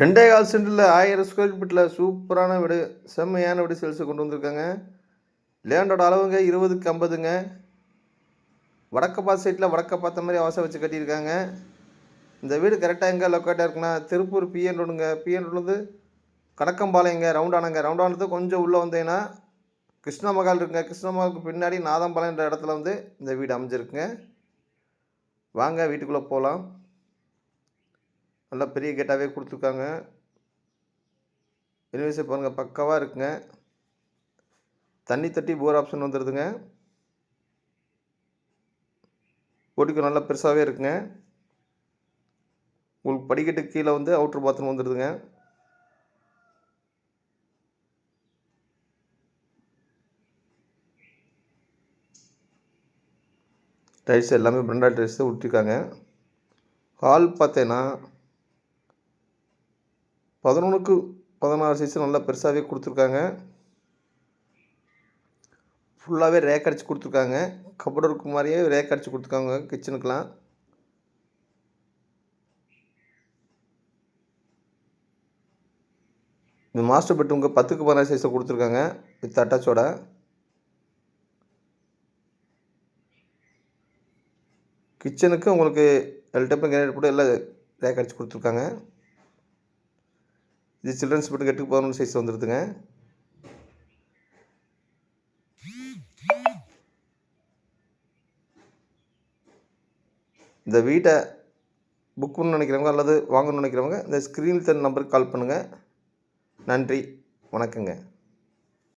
ரெண்டே கால் சென்டில் ஆயிரம் ஸ்கொயர் ஃபீட்டில் சூப்பரான வீடு செம்மையான வீடு சேல்ஸை கொண்டு வந்திருக்காங்க. லேண்டோட அளவுங்க இருபதுக்கு ஐம்பதுங்க. வடக்க பார்த்த சைட்டில் வடக்க பார்த்த மாதிரி அவசரம் வச்சு கட்டியிருக்காங்க. இந்த வீடு கரெக்டாக எங்கே லொக்கேட்டாக இருக்குன்னா திருப்பூர் பிஎன் ரோடுங்க பிஎன் ரோடு கணக்கம்பாளையங்க ரவுண்டானங்க ரவுண்டானது கொஞ்சம் உள்ளே வந்தீங்கன்னா கிருஷ்ண மகால் இருக்குங்க. கிருஷ்ண மகாலுக்கு பின்னாடி நாதம்பாளையன்ற இடத்துல வந்து இந்த வீடு அமைஞ்சிருக்குங்க. வாங்க வீட்டுக்குள்ளே போகலாம் நல்லா பெரிய கேட்டாகவே கொடுத்துருக்காங்க. யூனிவர்சிட்டி பாருங்கள் பக்காவாக இருக்குங்க. தண்ணி தட்டி போர் ஆப்ஷன் வந்துடுதுங்க போட்டிக்கு நல்லா பெருசாகவே இருக்குங்க. உங்களுக்கு படிக்கட்டு கீழே வந்து அவுட்ரு பாத்ரூம் வந்துடுதுங்க டைல்ஸ் எல்லாமே பிராண்டட் டைல்ஸ் தான் விட்டுருக்காங்க ஹால் பார்த்தேன்னா பதினொன்றுக்கு பதினாறு சைஸ் நல்லா பெருசாகவே கொடுத்துருக்காங்க. ஃபுல்லாகவே ரேக் அடிச்சு கொடுத்துருக்காங்க. கபோர்டு இருக்க மாதிரியே ரேக் அடிச்சு கொடுத்துருக்காங்க கிச்சனுக்கெலாம் இந்த மாஸ்டர் பெட்ரூம்க்கு பத்துக்கு பதினாறு சைஸில் கொடுத்துருக்காங்க வித் அட்டாச்சோட கிச்சனுக்கு உங்களுக்கு எல் டைப்பு கிரேட் போட்டு எல்லாம் ரேக் அடித்து கொடுத்துருக்காங்க. இது சில்ட்ரன்ஸ் பெட்டு எட்டுக்கு பதினொன்று சைஸ் வந்துடுதுங்க இந்த வீட்டை புக் பண்ணணும்னு நினைக்கிறவங்க அல்லது வாங்கணும்னு நினைக்கிறவங்க இந்த ஸ்க்ரீனில் தன் நம்பருக்கு கால் பண்ணுங்கள் நன்றி. வணக்கங்க.